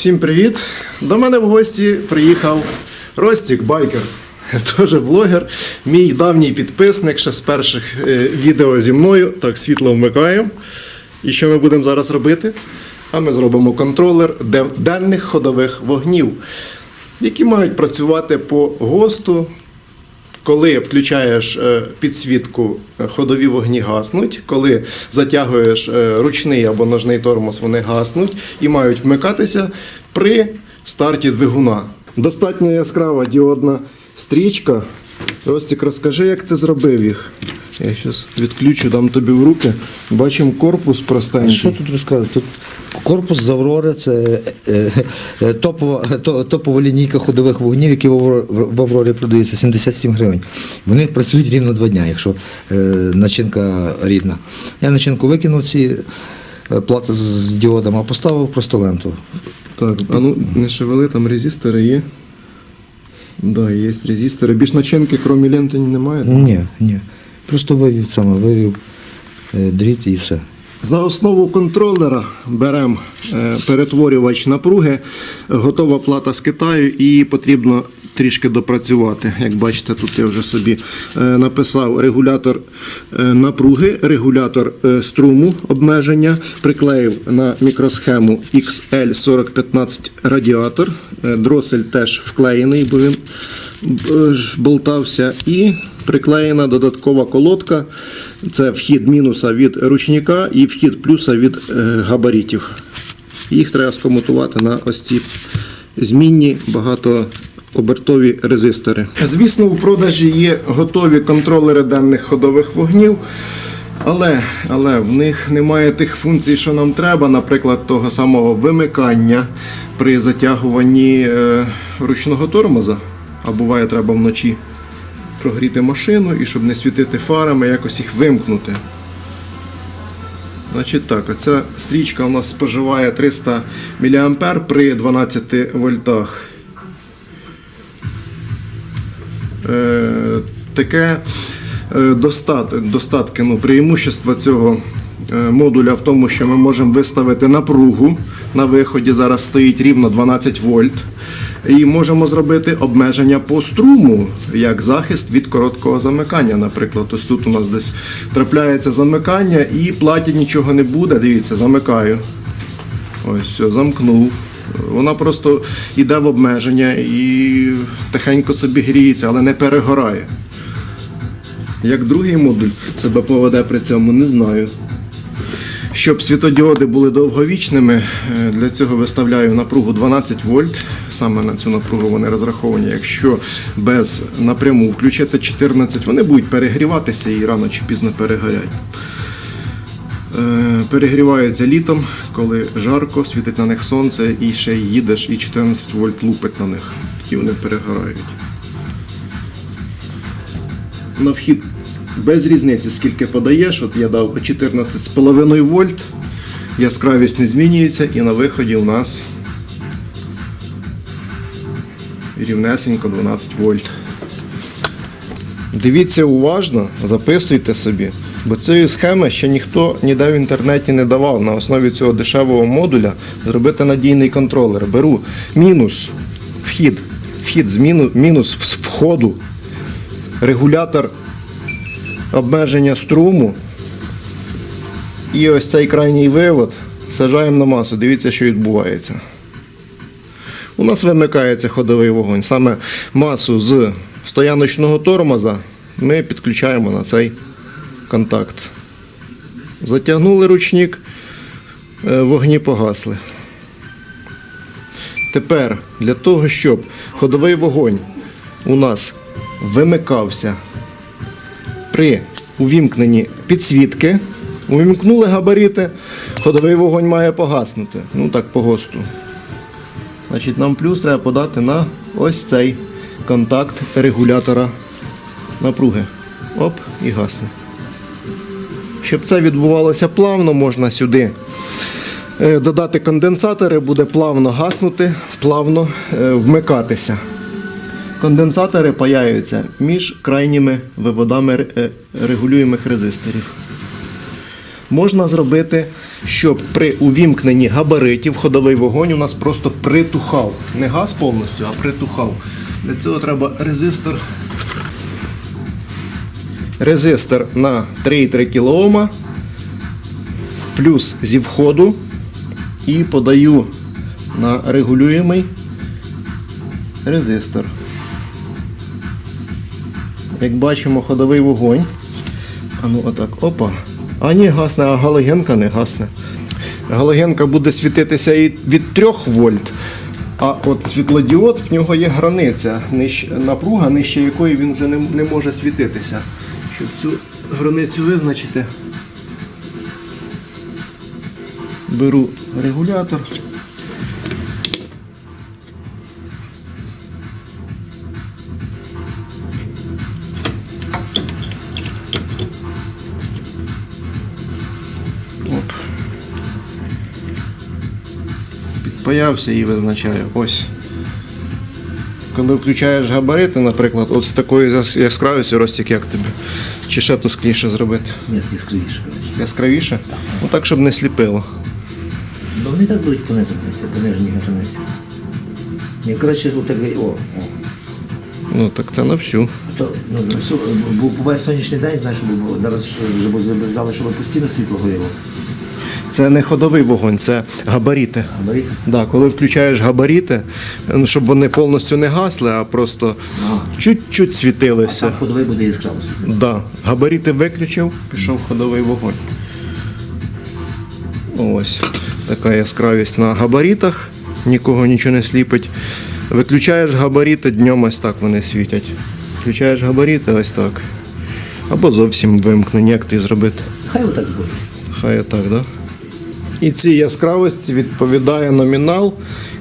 Всім привіт! До мене в гості приїхав Ростік Байкер, теж блогер, мій давній підписник ще з перших е, відео зі мною. Так, світло вмикаю. І що ми будемо зараз робити? А ми зробимо контролер денних ходових вогнів, які мають працювати по ГОСТу, коли включаєш е, підсвітку, е, ходові вогні гаснуть. Коли затягуєш е, ручний або ножний тормоз, вони гаснуть і мають вмикатися при старті двигуна. Достатньо яскрава діодна стрічка. Ростік, розкажи, як ти зробив їх. Я зараз відключу, дам тобі в руки. Бачимо корпус простенький. Що тут розказати? Корпус з Аврори це е, е, топова, топова лінійка ходових вогнів, які в Авро- Аврорі продаються 77 гривень. Вони працюють рівно два дня, якщо е, начинка рідна. Я начинку викинув ці е, плати з, діодом, а поставив просто ленту. Так, а ну не шевели, там резистори є. Да, є резистори. Більш начинки, крім ленти, немає. Ні, ні. Просто вивів саме, вивів е, дріт і все. За основу контролера беремо е, перетворювач напруги, готова плата з Китаю і потрібно трішки допрацювати. Як бачите, тут я вже собі е, написав регулятор е, напруги, регулятор струму обмеження, приклеїв на мікросхему XL4015 радіатор. Дросель теж вклеєний, бо він болтався. І приклеєна додаткова колодка. Це вхід мінуса від ручника і вхід плюса від е, габаритів. Їх треба скомутувати на ось ці змінні багатообертові резистори. Звісно, у продажі є готові контролери денних ходових вогнів. Але, але в них немає тих функцій, що нам треба, наприклад, того самого вимикання при затягуванні е, ручного тормоза. А буває, треба вночі прогріти машину і щоб не світити фарами, якось їх вимкнути. Значить так, оця стрічка у нас споживає 300 мА при 12 вольтах. Е, таке е, достат, достатки, ну, преимущество цього е, модуля в тому, що ми можемо виставити напругу на виході. Зараз стоїть рівно 12 вольт. І можемо зробити обмеження по струму, як захист від короткого замикання. Наприклад, ось тут у нас десь трапляється замикання і платі нічого не буде. Дивіться, замикаю. Ось, все, замкнув. Вона просто йде в обмеження і тихенько собі гріється, але не перегорає. Як другий модуль себе поведе при цьому, не знаю. Щоб світодіоди були довговічними, е, для цього виставляю напругу 12 вольт. Саме на цю напругу вони розраховані. Якщо без напряму включити 14, вони будуть перегріватися і рано чи пізно перегорять. Е, Перегріваються літом, коли жарко, світить на них сонце і ще їдеш, і 14 вольт лупить на них. Тоді вони перегорають. На вхід без різниці, скільки подаєш, от я дав 14,5 вольт, яскравість не змінюється, і на виході у нас рівнесенько 12 вольт. Дивіться уважно, записуйте собі, бо цієї схеми ще ніхто ніде в інтернеті не давав. На основі цього дешевого модуля зробити надійний контролер. Беру мінус вхід, вхід з мінус, мінус входу, регулятор обмеження струму. І ось цей крайній вивод сажаємо на масу. Дивіться, що відбувається. У нас вимикається ходовий вогонь. Саме масу з стояночного тормоза ми підключаємо на цей контакт. Затягнули ручник, е, вогні погасли. Тепер для того, щоб ходовий вогонь у нас вимикався при увімкненні підсвітки, увімкнули габарити, ходовий вогонь має погаснути. Ну так по ГОСТу. Значить, нам плюс треба подати на ось цей контакт регулятора напруги. Оп, і гасне. Щоб це відбувалося плавно, можна сюди е, додати конденсатори, буде плавно гаснути, плавно е, вмикатися. Конденсатори паяються між крайніми виводами е, регулюємих резисторів. можна зробити, щоб при увімкненні габаритів ходовий вогонь у нас просто притухав. Не газ повністю, а притухав. Для цього треба резистор. Резистор на 3,3 кОм плюс зі входу і подаю на регулюємий резистор. Як бачимо, ходовий вогонь. А ну отак, опа. А ні, гасне, а галогенка не гасне. Галогенка буде світитися і від 3 вольт. А от світлодіод в нього є границя, напруга, нижче якої він вже не, може світитися. Щоб цю границю визначити, беру регулятор. Підпаявся і визначаю. Ось. Коли включаєш габарити, наприклад, от з такою яс- яскравістю розтік, як тобі. Чи ще тускліше зробити? Коротше. Яскравіше? Ну так, щоб не сліпило. Ну вони так будуть понизити, понижені границі. Ні, коротше, отак, о, о. Ну так це на всю. То, ну, на всю- буває сонячний день, знаєш, бо зараз вже бо зав'язали, щоб постійно світло горіло. Це не ходовий вогонь, це габарити. Габарит. Да, коли включаєш габарити, ну, щоб вони повністю не гасли, а просто чуть-чуть світилися. Сам ходовий буде яскраво світло. Да. Габарити виключив, пішов ходовий вогонь. Ось така яскравість на габаритах, нікого нічого не сліпить. Виключаєш габарити, днем ось так вони світять. Включаєш габарити ось так. Або зовсім вимкнені, як ти зробити. Хай отак буде. Хай отак, да? І цій яскравості відповідає номінал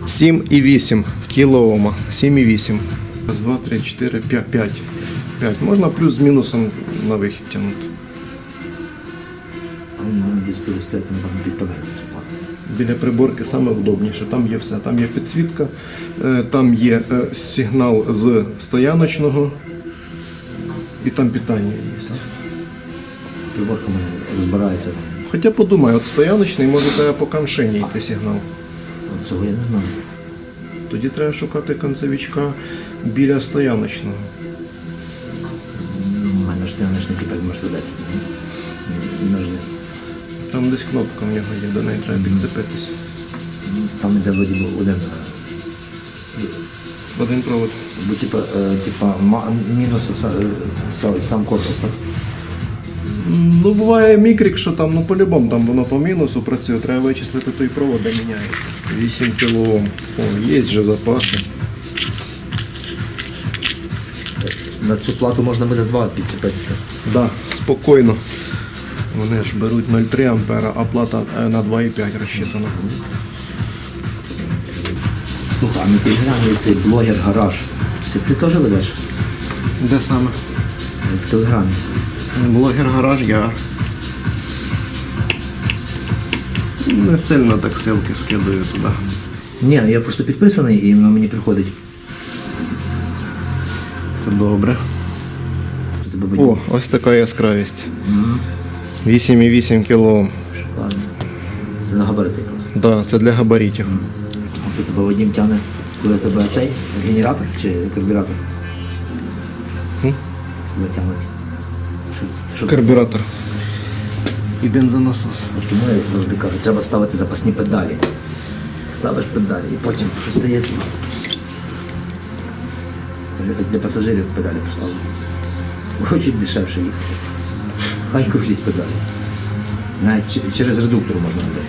7,8 кілоома. 7,8. Раз, Два, три, чотири, п'ять, п'ять. П'ять. Можна плюс з мінусом на вихід тягнути. Перестати, напевно. Біля приборки саме удобніше. Там є все. Там є підсвітка, е, там є е, сигнал з стояночного і там питання є. Приборка розбирається. Хоча подумай, от стояночний може тебе по каншині йти сигнал. От цього я не знаю. Тоді треба шукати концевичка біля стояночного. Ну, У мене ж не типа Мерседес. Там десь кнопка в нього є, до неї треба підцепитися. Там іде вроді би один. Один провод. Бо типа, е, типа мінус са- сам корпус, так? Ну, буває мікрік, що там, ну по-любому там воно по мінусу працює, треба вичислити той провод, де міняється. 8 кОм. О, є вже запаси. На цю плату можна буде два підцепитися. Да, спокійно. Вони ж беруть 0,3 ампера, а плата е, на 2,5 розчитана. Слухай, а на телеграмі цей блогер гараж. Це ти теж ведеш? Де саме? В телеграмі. Блогер гараж я. Не сильно так ссылки скидаю туди. Ні, я просто підписаний і воно мені приходить. Це добре. О, ось така яскравість. 8,8 кОм. шикарно. Це на габарит якраз. Да, це для габаритів. А ти тебе Вадим тягне, коли тебе цей генератор чи карбюратор? Тебе тягнуть. Карбюратор. І бензонасос. Тому я завжди кажу, треба ставити запасні педалі. Ставиш педалі і потім що стається. Я так для пасажирів педалі поставлю. Хочуть дешевше їхати. Хай крутять педалі. Навіть через редуктор можна робити.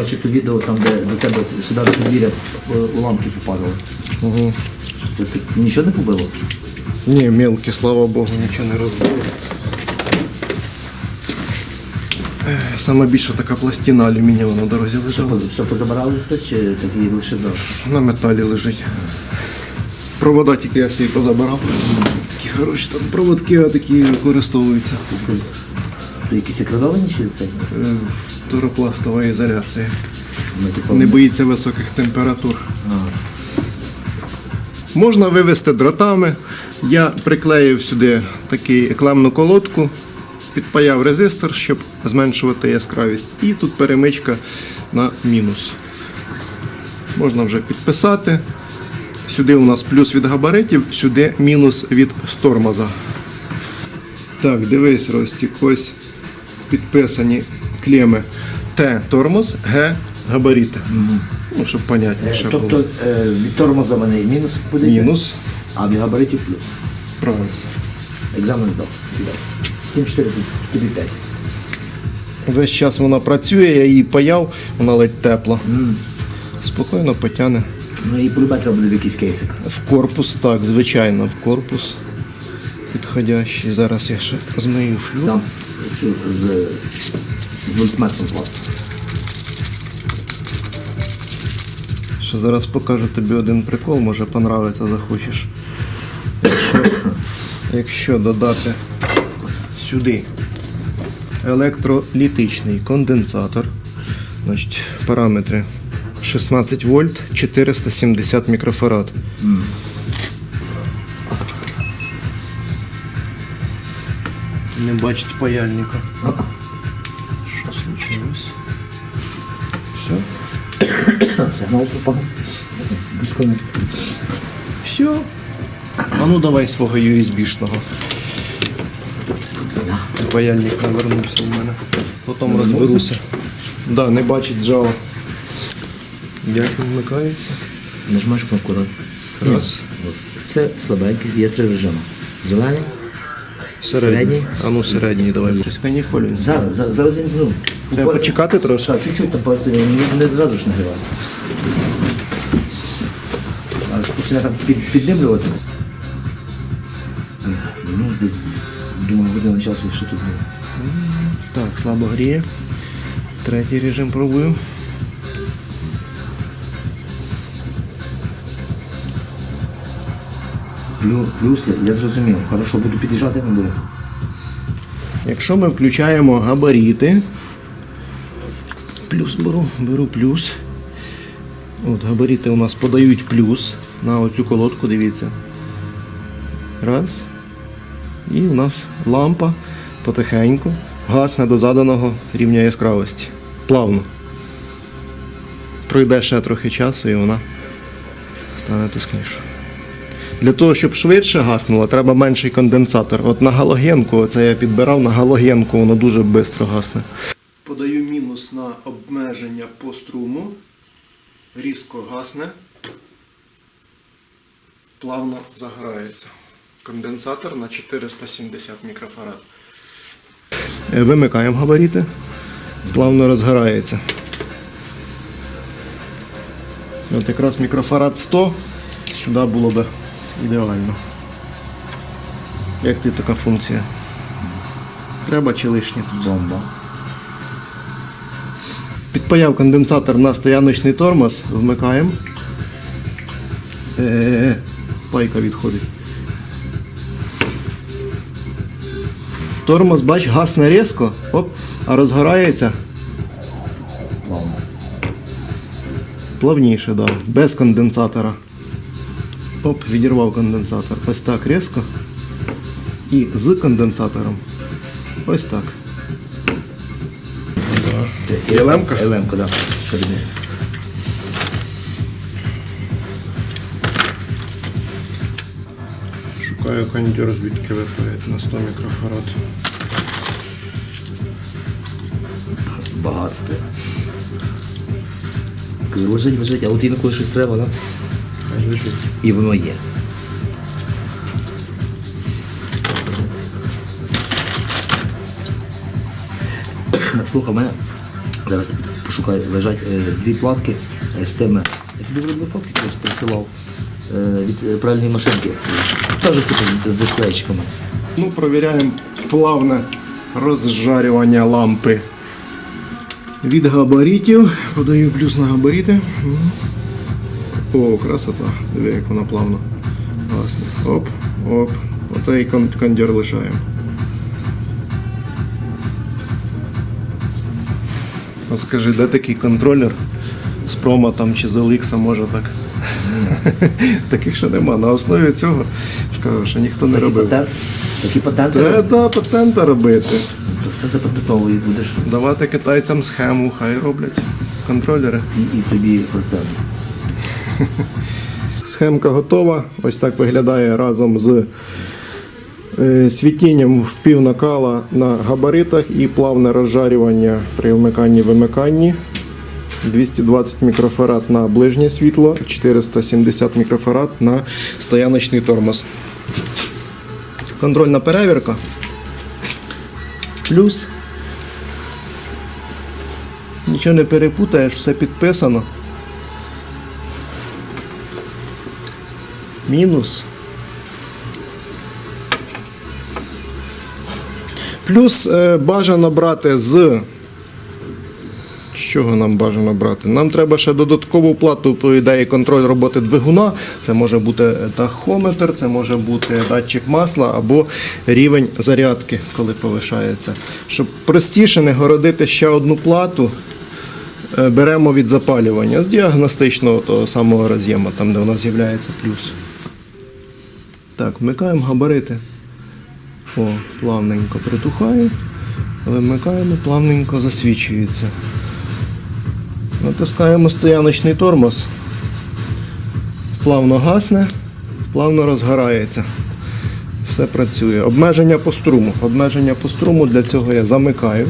Бачив відео там, де до тебе сюди до подвір'я уламки попадали. Угу. Це ти нічого не побило? Ні, мелкі, слава Богу, нічого не розбило. Саме більше така пластина алюмінієва на дорозі Що, лежала. поз- що позабирали хтось чи такий лише дав? На металі лежить. Провода тільки я всі позабирав. Такі хороші там проводки, а такі використовуються. Якісь екрановані чи це? Е, Фторопластова ізоляція. Типу, Не боїться високих температур. Можна вивести дротами. Я приклеїв сюди таку клемну колодку, підпаяв резистор, щоб зменшувати яскравість. І тут перемичка на мінус. Можна вже підписати. Сюди у нас плюс від габаритів, сюди мінус від тормоза. Так, дивись, Ростік, ось підписані клеми Т тормоз, Г габарити. Ну, щоб понятніше Тобто було. е, від тормоза в мене мінус буде, Мінус. а від габаритів плюс. Правильно. Екзамен здав. Сідай. 7-4 тобі 5. Весь час вона працює, я її паяв, вона ледь тепла. Спокійно потягне. Ну і полюбе треба буде в якийсь кейсик. В корпус, так, звичайно, в корпус підходящий. Зараз я ще змию шлюб. Там з, з вольтметром. Що зараз покажу тобі один прикол, може понравиться, захочеш. Якщо, якщо додати сюди електролітичний конденсатор, значить параметри 16 вольт, 470 мікрофарад. Не бачить паяльника. Сигнал попав. Дисконект. Все. А ну давай свого USB-шного. Паяльник навернувся в мене. Потім розберуся. Да, не бачить жало. Як він вмикається? Нажимаєш кнопку раз. Раз. От. Це слабенький, є три режими. Зелений. Середній. Середній. А ну середній давай. Каніфолю. Зараз, зараз, зараз він ну, Треба почекати трошки. Так, чуть-чуть там пальці не, не зразу ж нагріватися. Почне там під, піддимлювати. Ну, десь, думаю, година часу, що тут буде. Так, слабо гріє. Третій режим пробую. Плюс, плюс я, я зрозумів. Хорошо, буду під'їжджати, не буду. Якщо ми включаємо габаріти, плюс беру, беру плюс. От габаріти у нас подають плюс на оцю колодку, дивіться. Раз. І у нас лампа потихеньку гасне до заданого рівня яскравості. Плавно. Пройде ще трохи часу і вона стане тускніше. Для того, щоб швидше гаснуло, треба менший конденсатор. От на галогенку, це я підбирав на галогенку, воно дуже швидко гасне. Подаю мінус на обмеження по струму. Різко гасне. Плавно загорається. Конденсатор на 470 мікрофарад. Е, Вимикаємо габаріти. Плавно розгорається. От якраз мікрофарад 100 сюди було б ідеально. Як ти така функція? Треба чи лишнє? Бомба. Підпаяв конденсатор на стояночний тормоз, вмикаємо. Е-е-е, пайка відходить. Тормоз, бач, гасне різко, оп, а розгорається плавніше, да, без конденсатора. Оп, відірвав конденсатор. Ось так різко. І з конденсатором. Ось так. Елемка? Елемка, так. Да. Шукаю кондьор, звідки виходить на 100 мікрофарад. Багатство. Кажу, Лежить, лежить, а от інколи щось треба? Да? І воно є. Слухай, мене зараз пошукаю, лежать е, дві платки е, з тими. Я тобі зробив фотки колись присилав е, від пральної машинки. Теж типу з, дисплейчиками. Ну, провіряємо плавне розжарювання лампи. Від габаритів. Подаю плюс на габарити. О, красота. Диви, як вона плавно гасне. Оп, оп. Ото і лишаємо. От скажи, де такий контролер з промо там чи з Еликса може так Таких ще нема. На основі цього ж кажу, що ніхто не робив. Такі патенти. Треба патента робити. То все запатентовує будеш Давати китайцям схему, хай роблять контролери. і, і тобі процент. Схемка готова. Ось так виглядає разом з світінням в пів накала на габаритах і плавне розжарювання при вмиканні-вимиканні. 220 мікрофарад на ближнє світло, 470 мікрофарад на стояночний тормоз. Контрольна перевірка. Плюс. Нічого не перепутаєш, все підписано. Мінус. Плюс е, бажано брати з. З чого нам бажано брати? Нам треба ще додаткову плату по ідеї контроль роботи двигуна. Це може бути тахометр, це може бути датчик масла або рівень зарядки, коли повишається. Щоб простіше не городити ще одну плату, е, беремо від запалювання з діагностичного того самого роз'єму, там де у нас з'являється плюс. Так, вмикаємо габарити. О, плавненько притухає. Вимикаємо, плавненько засвічується. Натискаємо стояночний тормоз. Плавно гасне, плавно розгорається. Все працює. Обмеження по струму. Обмеження по струму для цього я замикаю.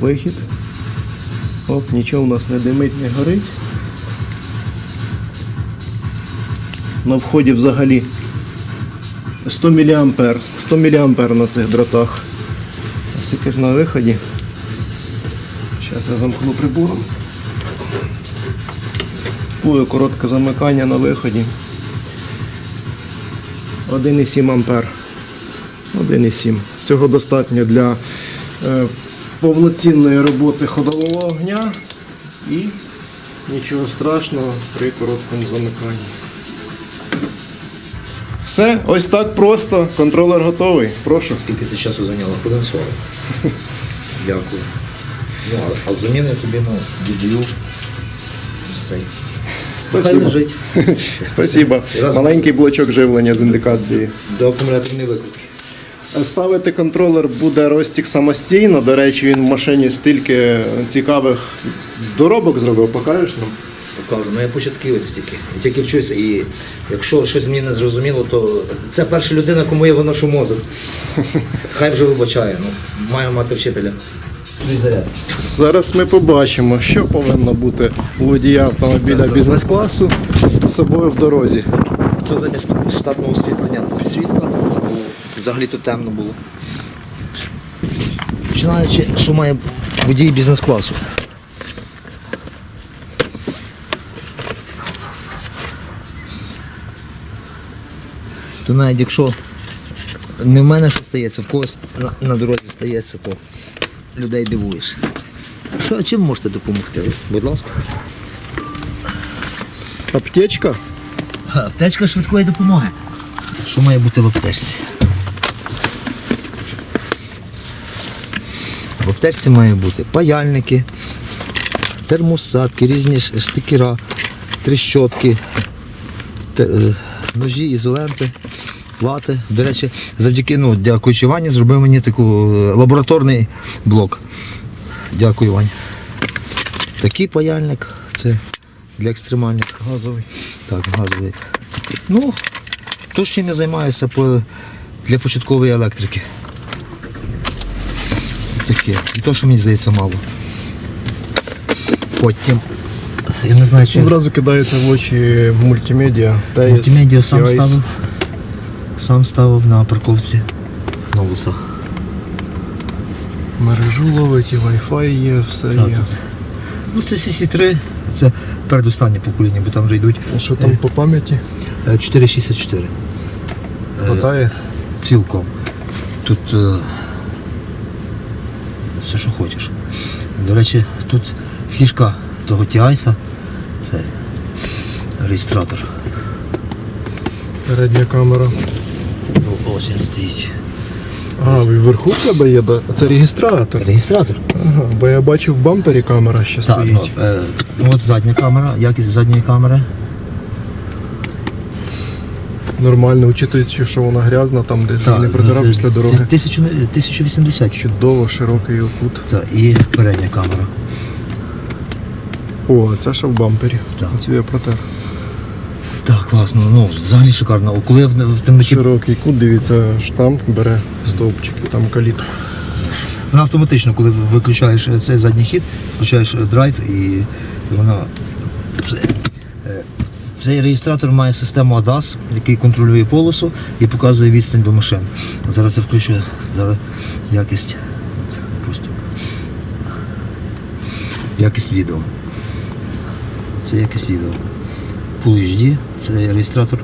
Вихід. Оп, нічого у нас не димить, не горить. На вході взагалі 100 мА. 100 мА на цих дротах. А на виході. Зараз я замкну прибором. Буде коротке замикання на виході. 1,7 ампер. 1,7. Цього достатньо для е, повноцінної роботи ходового огня і нічого страшного при короткому замиканні. Все, ось так просто. Контролер готовий. Прошу. Скільки це часу зайняло? Хвилин 40. Дякую. Ну, а, заміни тобі ну, дідю. Все. Спасибо. лежить. Спасибо. Маленький блочок живлення з індикацією. До акумуляторної викрутки. Ставити контролер буде Ростік самостійно. До речі, він в машині стільки цікавих доробок зробив. Покажеш нам? Покажу, ну я початківець тільки. Я тільки вчуся. І якщо щось мені не зрозуміло, то це перша людина, кому я виношу мозок. Хай вже вибачає. Ну, маю мати вчителя. Зараз ми побачимо, що повинно бути у водія автомобіля бізнес-класу з собою в дорозі. Тут замість штатного освітлення підсвітка, бо взагалі тут темно було. Починаючи, що має водій бізнес-класу. То навіть якщо не в мене щось стається, в когось на, на дорозі стається, то людей дивуєш. Що, чим можете допомогти? Будь ласка. Аптечка. Аптечка швидкої допомоги. Що має бути в аптечці? В аптечці має бути паяльники, термосадки, різні штикера, тріщотки, е, ножі, ізоленти, плати. До речі, завдяки, ну, дякуючи Вані, зробив мені таку е, лабораторний блок. Дякую, Ваня. Такий паяльник це для екстремальних. Газовий. Так, газовий. Ну, то, чим я займаюся по, для початкової електрики. Таке. І то, що мені здається мало. Потім. Я не знаю, чи Одразу кидається в очі мультимедіа. Мультимедіа сам ставив. Сам ставив на парковці на вусах. Мережу ловить, і Wi-Fi є, все Так, є. так. Ну, це CC3, це передостаннє покоління, бо там вже йдуть А що там по пам'яті? е, 464. Хватає? цілком. Тут е, все, що хочеш. До речі, тут фішка того TI, це реєстратор. Передня камера. Ну, Ось він стоїть. А, вверху в тебе є, да? це реєстратор. Реєстратор. Ага, бо я бачив в бампері камера ще Так, стоїть. ну, е, от задня камера, якість задньої камери. Нормально, учитуючи, що вона грязна, там де ж не протирав ну, після дороги. 1000 1080. Чудово, широкий окут. Так, і передня камера. О, це ще в бампері. Так. Оце я протер. Так, класно, ну взагалі шикарно. О, Коли я в, в темноті Широкий кут, дивіться, штамп бере стовпчики, там калітку. Вона автоматично, коли виключаєш е, цей задній хід, включаєш е, драйв і вона. Це, е, цей реєстратор має систему ADAS, який контролює полосу і показує відстань до машин. Зараз я включу зараз якість. Допустим. Якість відео. Це якість відео. Full HD, це реєстратор.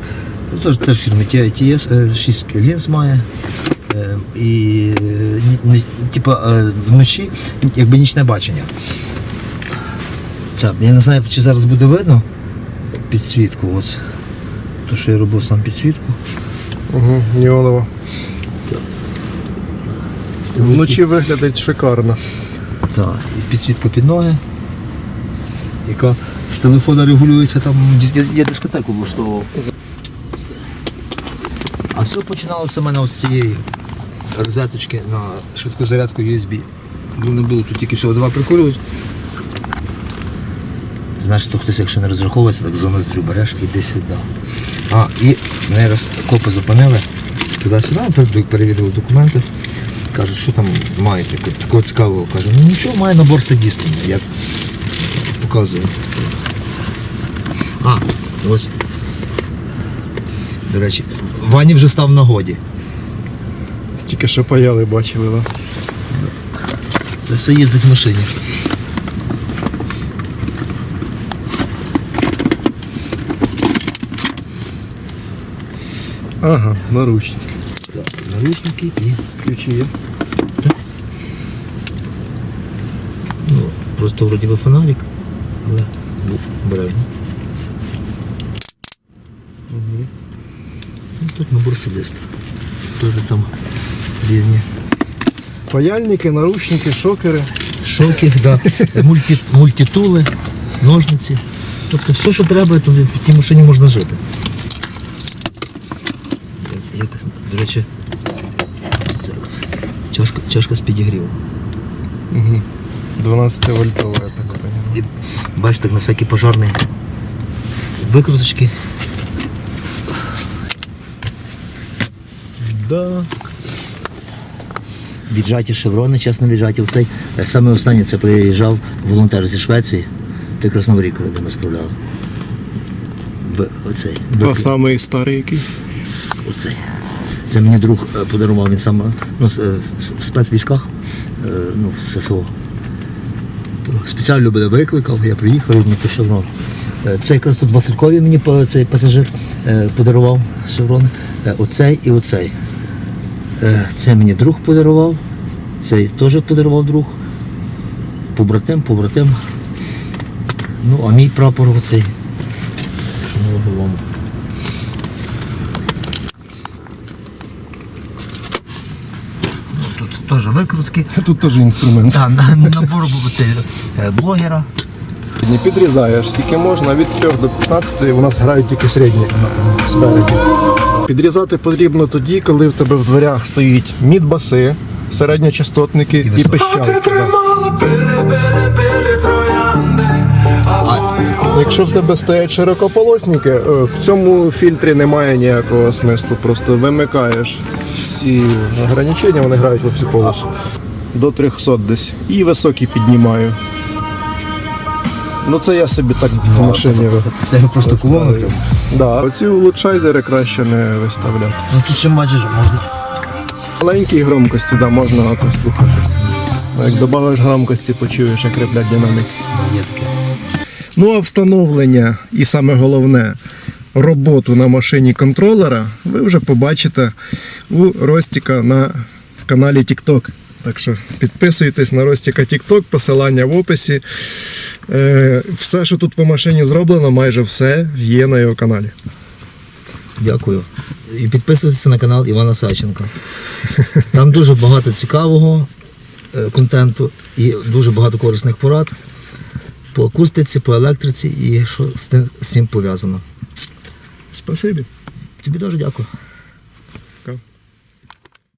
Ну, це фірми TITS, 6 лінз має. Е, І е, типа е, вночі якби нічне бачення. Це, я не знаю, чи зараз буде видно підсвітку. Ось. То, що я робив сам підсвітку. Угу, Ніонова. Вночі виглядить шикарно. Так, і підсвітка під ноги, яка з телефона регулюється там. Я, дискотеку влаштовував. А все починалося в мене ось з цієї розеточки на швидку зарядку USB. Не було тут тільки всього два прикурювати. Знаєш, то хтось, якщо не розраховується, так зону здрю береш і йди сюди. А, і мене раз копи зупинили туди-сюди, пер- перевірили документи. Кажуть, що там маєте такого цікавого. Кажу, ну нічого, має набор садістів, Ось. А, ось. До речі, Вані вже став в нагоді. Тільки що паяли, бачили, да? Це все їздить в машині. Ага, наручники. Так, наручники і Ключі є. ну, просто вроді би фонарик, був. Угу. Ну, тут набор садиста. Теж там різні Паяльники, наручники, шокери. шоки, да. мульті, мультитули, ножниці. Тобто все, що треба, то в тій машині можна жити. Так, до речі, зараз. Чашка, чашка з підігрівом. 12 вольтова, я так. І бачите, на всякі пожарні викруточки. Да. Віджаті шеврони, чесно віджаті. В цей е, саме останнє це приїжджав волонтер зі Швеції. Ти Новий коли ми справляли. Оцей. А самий старий який? С- Оцей. Це мені друг е, подарував, він сам е, в спецвійськах, ну, ССО. Спеціально мене викликав, я приїхав, він мені по шеврон. Е, Це якраз тут Василькові мені цей пасажир е, подарував шеврон. Е, Оцей і оцей. Е, Це мені друг подарував, цей теж подарував друг. Побратим, побратим. Ну, а мій прапор оцей. Що на лобовому. Ну, Тут теж викрутки. Тут теж інструмент. Так, на- набор був е, блогера. Не підрізаєш, скільки можна, від 3 до 15 у нас грають тільки середні спереді. Підрізати потрібно тоді, коли в тебе в дверях стоїть мідбаси, середньочастотники і, високі. пищалки. Якщо в тебе стоять широкополосники, е, в цьому фільтрі немає ніякого смислу. Просто вимикаєш всі ограничення, вони грають в всю полосу. До 300 десь. І високі піднімаю. Ну це я собі так в машині Це просто колонок. виставив. Да. Оці улучшайзери краще не виставляти. Ну тут ще бачиш, можна. Маленькій громкості, да, можна оце слухати. Як додаєш громкості, почуєш, як реплять динамік. Є таке. Ну а встановлення і саме головне роботу на машині контролера ви вже побачите у Ростіка на каналі TikTok. Так що підписуйтесь на Ростіка TikTok, посилання в описі. Е, все, що тут по машині зроблено, майже все є на його каналі. Дякую. І підписуйтесь на канал Івана Саченка. Там дуже багато цікавого е, контенту і дуже багато корисних порад по акустиці, по електриці і що з цим пов'язано. Спасибі. Тобі дуже дякую.